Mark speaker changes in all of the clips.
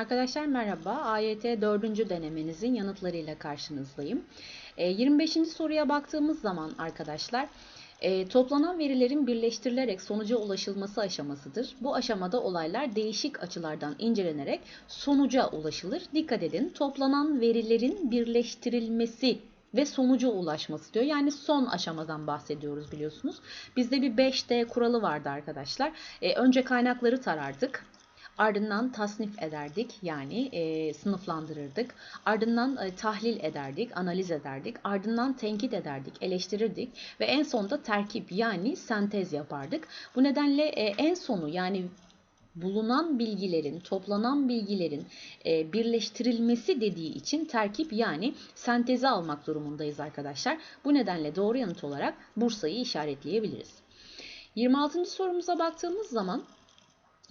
Speaker 1: Arkadaşlar merhaba. AYT 4. denemenizin yanıtlarıyla karşınızdayım. E, 25. soruya baktığımız zaman arkadaşlar e, toplanan verilerin birleştirilerek sonuca ulaşılması aşamasıdır. Bu aşamada olaylar değişik açılardan incelenerek sonuca ulaşılır. Dikkat edin toplanan verilerin birleştirilmesi ve sonuca ulaşması diyor. Yani son aşamadan bahsediyoruz biliyorsunuz. Bizde bir 5D kuralı vardı arkadaşlar. E, önce kaynakları tarardık. Ardından tasnif ederdik yani e, sınıflandırırdık. Ardından e, tahlil ederdik, analiz ederdik. Ardından tenkit ederdik, eleştirirdik ve en sonunda terkip yani sentez yapardık. Bu nedenle e, en sonu yani bulunan bilgilerin, toplanan bilgilerin e, birleştirilmesi dediği için terkip yani sentezi almak durumundayız arkadaşlar. Bu nedenle doğru yanıt olarak Bursa'yı işaretleyebiliriz. 26. sorumuza baktığımız zaman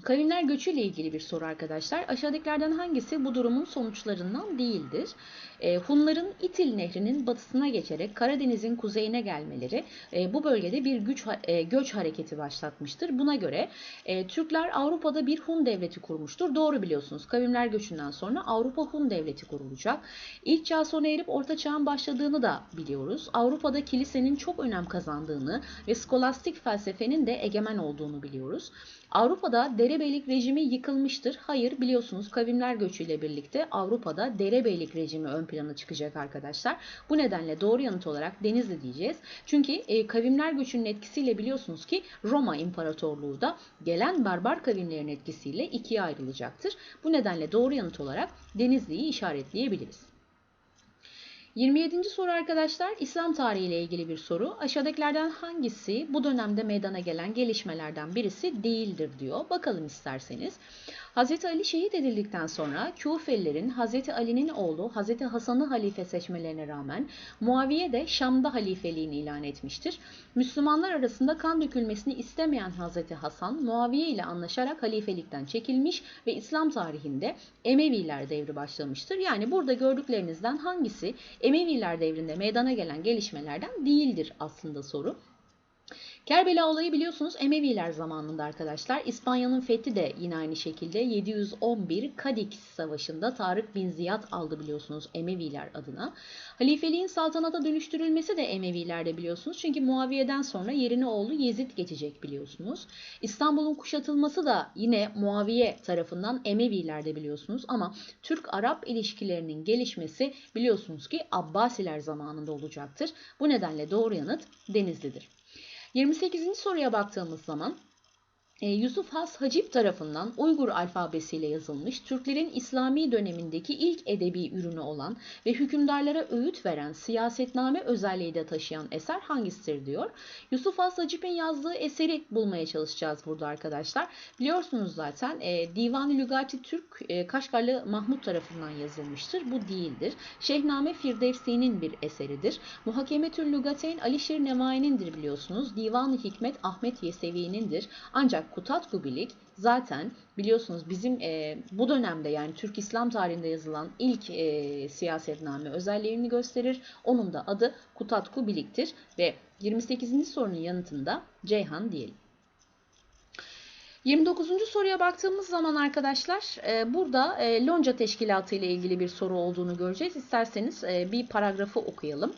Speaker 1: Kavimler göçüyle ilgili bir soru arkadaşlar. Aşağıdakilerden hangisi bu durumun sonuçlarından değildir? E, Hunların İtil Nehri'nin batısına geçerek Karadeniz'in kuzeyine gelmeleri e, bu bölgede bir güç e, göç hareketi başlatmıştır. Buna göre e, Türkler Avrupa'da bir Hun devleti kurmuştur. Doğru biliyorsunuz. Kavimler göçünden sonra Avrupa Hun devleti kurulacak. İlk çağ sona erip Orta Çağ'ın başladığını da biliyoruz. Avrupa'da kilisenin çok önem kazandığını ve skolastik felsefenin de egemen olduğunu biliyoruz. Avrupa'da derebeylik rejimi yıkılmıştır. Hayır biliyorsunuz kavimler göçüyle birlikte Avrupa'da derebeylik rejimi ön plana çıkacak arkadaşlar. Bu nedenle doğru yanıt olarak Denizli diyeceğiz. Çünkü e, kavimler göçünün etkisiyle biliyorsunuz ki Roma İmparatorluğu da gelen barbar kavimlerin etkisiyle ikiye ayrılacaktır. Bu nedenle doğru yanıt olarak Denizli'yi işaretleyebiliriz. 27. soru arkadaşlar İslam tarihi ile ilgili bir soru. Aşağıdakilerden hangisi bu dönemde meydana gelen gelişmelerden birisi değildir diyor. Bakalım isterseniz. Hz. Ali şehit edildikten sonra Kufelilerin Hz. Ali'nin oğlu Hz. Hasan'ı halife seçmelerine rağmen Muaviye de Şam'da halifeliğini ilan etmiştir. Müslümanlar arasında kan dökülmesini istemeyen Hz. Hasan Muaviye ile anlaşarak halifelikten çekilmiş ve İslam tarihinde Emeviler devri başlamıştır. Yani burada gördüklerinizden hangisi Emeviler devrinde meydana gelen gelişmelerden değildir aslında soru. Kerbela olayı biliyorsunuz Emeviler zamanında arkadaşlar. İspanya'nın fethi de yine aynı şekilde 711 Kadix Savaşı'nda Tarık bin Ziyad aldı biliyorsunuz Emeviler adına. Halifeliğin saltanata dönüştürülmesi de Emevilerde biliyorsunuz. Çünkü Muaviye'den sonra yerine oğlu Yezid geçecek biliyorsunuz. İstanbul'un kuşatılması da yine Muaviye tarafından Emevilerde biliyorsunuz. Ama Türk-Arap ilişkilerinin gelişmesi biliyorsunuz ki Abbasiler zamanında olacaktır. Bu nedenle doğru yanıt Denizli'dir. 28. soruya baktığımız zaman Yusuf Has Hacip tarafından Uygur alfabesiyle yazılmış, Türklerin İslami dönemindeki ilk edebi ürünü olan ve hükümdarlara öğüt veren siyasetname özelliği de taşıyan eser hangisidir diyor. Yusuf Has Hacip'in yazdığı eseri bulmaya çalışacağız burada arkadaşlar. Biliyorsunuz zaten e, Divan-ı Lügati Türk e, Kaşgarlı Mahmut tarafından yazılmıştır. Bu değildir. Şehname Firdevsi'nin bir eseridir. Muhakemetül Lügateyn Alişir Nevai'nindir biliyorsunuz. Divan-ı Hikmet Ahmet Yesevi'nindir. Ancak Kutat Kubilik zaten biliyorsunuz bizim e, bu dönemde yani Türk İslam tarihinde yazılan ilk e, siyasetname özelliğini gösterir. Onun da adı Kutat Kubilik'tir ve 28. sorunun yanıtında Ceyhan diyelim. 29. soruya baktığımız zaman arkadaşlar e, burada e, lonca teşkilatı ile ilgili bir soru olduğunu göreceğiz. İsterseniz e, bir paragrafı okuyalım.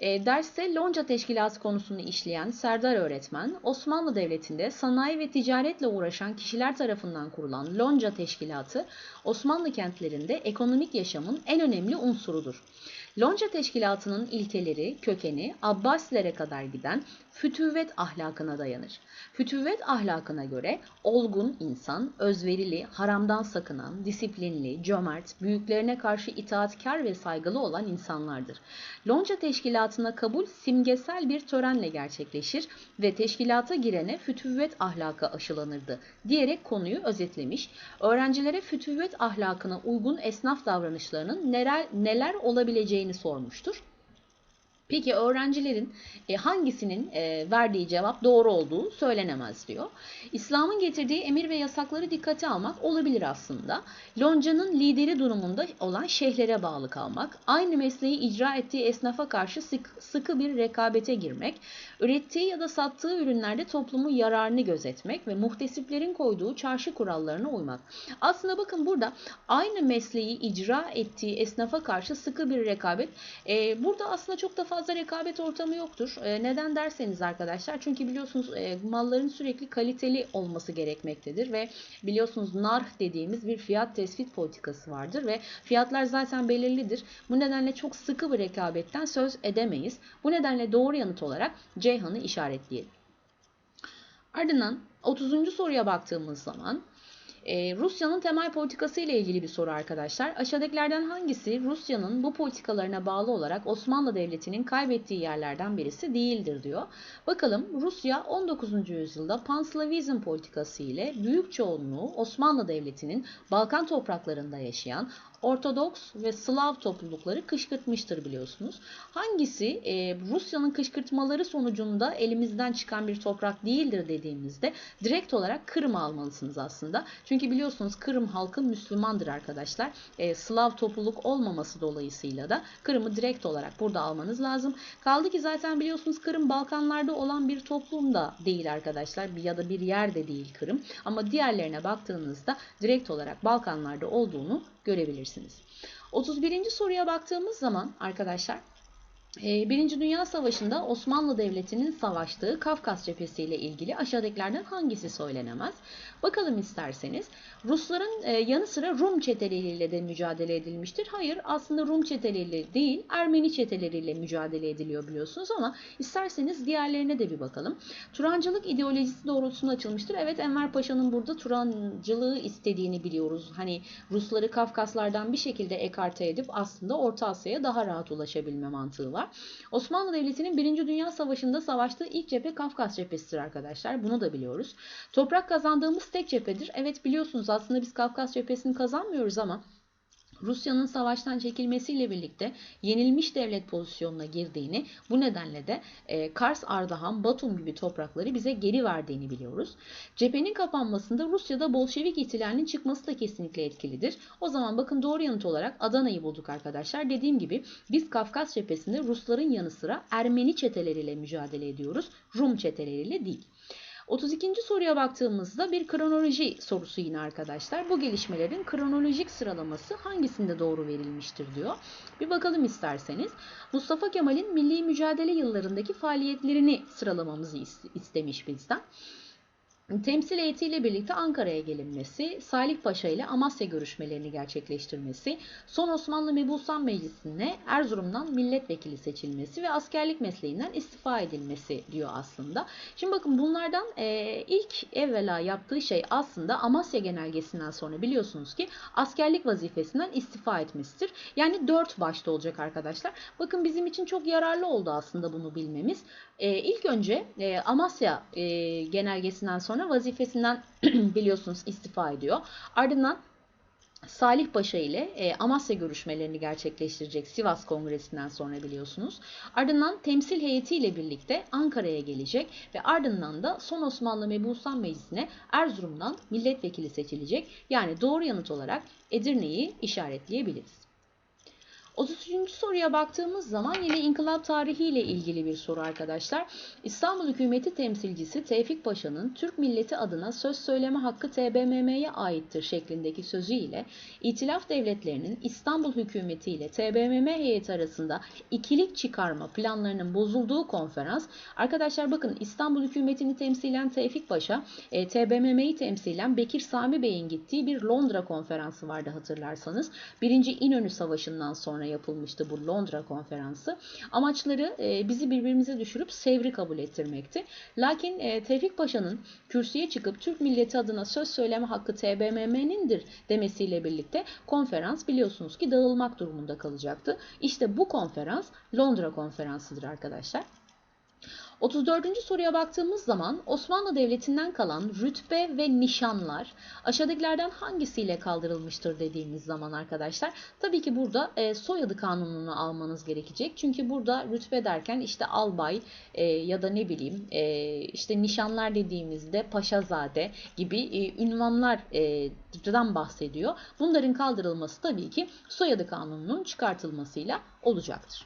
Speaker 1: E, derste lonca teşkilatı konusunu işleyen Serdar öğretmen, Osmanlı Devleti'nde sanayi ve ticaretle uğraşan kişiler tarafından kurulan lonca teşkilatı Osmanlı kentlerinde ekonomik yaşamın en önemli unsurudur. Lonca teşkilatının ilkeleri, kökeni Abbasilere kadar giden fütüvvet ahlakına dayanır. Fütüvvet ahlakına göre olgun insan, özverili, haramdan sakınan, disiplinli, cömert, büyüklerine karşı itaatkar ve saygılı olan insanlardır. Lonca teşkilatına kabul simgesel bir törenle gerçekleşir ve teşkilata girene fütüvvet ahlakı aşılanırdı diyerek konuyu özetlemiş. Öğrencilere fütüvvet ahlakına uygun esnaf davranışlarının neler, neler olabileceğini sormuştur. Peki öğrencilerin e, hangisinin e, verdiği cevap doğru olduğu söylenemez diyor. İslam'ın getirdiği emir ve yasakları dikkate almak olabilir aslında. Lonca'nın lideri durumunda olan şeyhlere bağlı kalmak, aynı mesleği icra ettiği esnafa karşı sık, sıkı bir rekabete girmek, ürettiği ya da sattığı ürünlerde toplumun yararını gözetmek ve muhtesiplerin koyduğu çarşı kurallarına uymak. Aslında bakın burada aynı mesleği icra ettiği esnafa karşı sıkı bir rekabet. E, burada aslında çok da rekabet ortamı yoktur. E, neden derseniz arkadaşlar çünkü biliyorsunuz e, malların sürekli kaliteli olması gerekmektedir ve biliyorsunuz narh dediğimiz bir fiyat tespit politikası vardır ve fiyatlar zaten belirlidir. Bu nedenle çok sıkı bir rekabetten söz edemeyiz. Bu nedenle doğru yanıt olarak Ceyhan'ı işaretleyelim. Ardından 30. soruya baktığımız zaman ee, Rusya'nın temel politikası ile ilgili bir soru arkadaşlar. Aşağıdakilerden hangisi Rusya'nın bu politikalarına bağlı olarak Osmanlı Devleti'nin kaybettiği yerlerden birisi değildir diyor. Bakalım Rusya 19. yüzyılda Panslavizm politikası ile büyük çoğunluğu Osmanlı Devleti'nin Balkan topraklarında yaşayan Ortodoks ve Slav toplulukları kışkırtmıştır biliyorsunuz. Hangisi e, Rusya'nın kışkırtmaları sonucunda elimizden çıkan bir toprak değildir dediğimizde direkt olarak Kırım almalısınız aslında. Çünkü biliyorsunuz Kırım halkı Müslümandır arkadaşlar. E, Slav topluluk olmaması dolayısıyla da Kırım'ı direkt olarak burada almanız lazım. Kaldı ki zaten biliyorsunuz Kırım Balkanlarda olan bir toplum da değil arkadaşlar ya da bir yer de değil Kırım. Ama diğerlerine baktığınızda direkt olarak Balkanlarda olduğunu görebilirsiniz. 31. soruya baktığımız zaman arkadaşlar Birinci Dünya Savaşı'nda Osmanlı Devleti'nin savaştığı Kafkas cephesi ile ilgili aşağıdakilerden hangisi söylenemez? Bakalım isterseniz. Rusların e, yanı sıra Rum çeteleriyle de mücadele edilmiştir. Hayır aslında Rum çeteleriyle değil Ermeni çeteleriyle mücadele ediliyor biliyorsunuz ama isterseniz diğerlerine de bir bakalım. Turancılık ideolojisi doğrultusunda açılmıştır. Evet Enver Paşa'nın burada Turancılığı istediğini biliyoruz. Hani Rusları Kafkaslardan bir şekilde ekarte edip aslında Orta Asya'ya daha rahat ulaşabilme mantığı var. Osmanlı Devleti'nin 1. Dünya Savaşı'nda savaştığı ilk cephe Kafkas cephesidir arkadaşlar. Bunu da biliyoruz. Toprak kazandığımız tek cephedir. Evet biliyorsunuz aslında biz Kafkas cephesini kazanmıyoruz ama Rusya'nın savaştan çekilmesiyle birlikte yenilmiş devlet pozisyonuna girdiğini, bu nedenle de e, Kars, Ardahan, Batum gibi toprakları bize geri verdiğini biliyoruz. Cephenin kapanmasında Rusya'da Bolşevik ihtilalinin çıkması da kesinlikle etkilidir. O zaman bakın doğru yanıt olarak Adana'yı bulduk arkadaşlar. Dediğim gibi biz Kafkas cephesinde Rusların yanı sıra Ermeni çeteleriyle mücadele ediyoruz. Rum çeteleriyle değil. 32. soruya baktığımızda bir kronoloji sorusu yine arkadaşlar. Bu gelişmelerin kronolojik sıralaması hangisinde doğru verilmiştir diyor. Bir bakalım isterseniz. Mustafa Kemal'in milli mücadele yıllarındaki faaliyetlerini sıralamamızı istemiş bizden. Temsil heyetiyle birlikte Ankara'ya gelinmesi, Salih Paşa ile Amasya görüşmelerini gerçekleştirmesi, son Osmanlı Mebusan Meclisi'ne Erzurum'dan milletvekili seçilmesi ve askerlik mesleğinden istifa edilmesi diyor aslında. Şimdi bakın bunlardan e, ilk evvela yaptığı şey aslında Amasya genelgesinden sonra biliyorsunuz ki askerlik vazifesinden istifa etmesidir. Yani dört başta olacak arkadaşlar. Bakın bizim için çok yararlı oldu aslında bunu bilmemiz. E, ilk önce e, Amasya e, genelgesinden sonra vazifesinden biliyorsunuz istifa ediyor. Ardından Salih Paşa ile e, Amasya görüşmelerini gerçekleştirecek Sivas Kongresi'nden sonra biliyorsunuz. Ardından temsil heyetiyle birlikte Ankara'ya gelecek ve ardından da son Osmanlı Mebusan Meclisi'ne Erzurum'dan milletvekili seçilecek. Yani doğru yanıt olarak Edirne'yi işaretleyebiliriz. 33. soruya baktığımız zaman yine inkılap tarihi ile ilgili bir soru arkadaşlar. İstanbul hükümeti temsilcisi Tevfik Paşa'nın Türk milleti adına söz söyleme hakkı TBMM'ye aittir şeklindeki sözüyle İtilaf devletlerinin İstanbul hükümeti ile TBMM heyeti arasında ikilik çıkarma planlarının bozulduğu konferans. Arkadaşlar bakın İstanbul hükümetini temsilen Tevfik Paşa, e, TBMM'yi temsilen Bekir Sami Bey'in gittiği bir Londra konferansı vardı hatırlarsanız. Birinci İnönü Savaşı'ndan sonra yapılmıştı bu Londra konferansı. Amaçları e, bizi birbirimize düşürüp Sevr'i kabul ettirmekti. Lakin e, Tevfik Paşa'nın kürsüye çıkıp Türk milleti adına söz söyleme hakkı TBMM'nindir demesiyle birlikte konferans biliyorsunuz ki dağılmak durumunda kalacaktı. İşte bu konferans Londra konferansıdır arkadaşlar. 34. soruya baktığımız zaman Osmanlı Devleti'nden kalan rütbe ve nişanlar aşağıdakilerden hangisiyle kaldırılmıştır dediğimiz zaman arkadaşlar tabii ki burada e, soyadı kanununu almanız gerekecek. Çünkü burada rütbe derken işte albay e, ya da ne bileyim e, işte nişanlar dediğimizde paşazade gibi e, ünvanlardan bahsediyor. Bunların kaldırılması tabii ki soyadı kanununun çıkartılmasıyla olacaktır.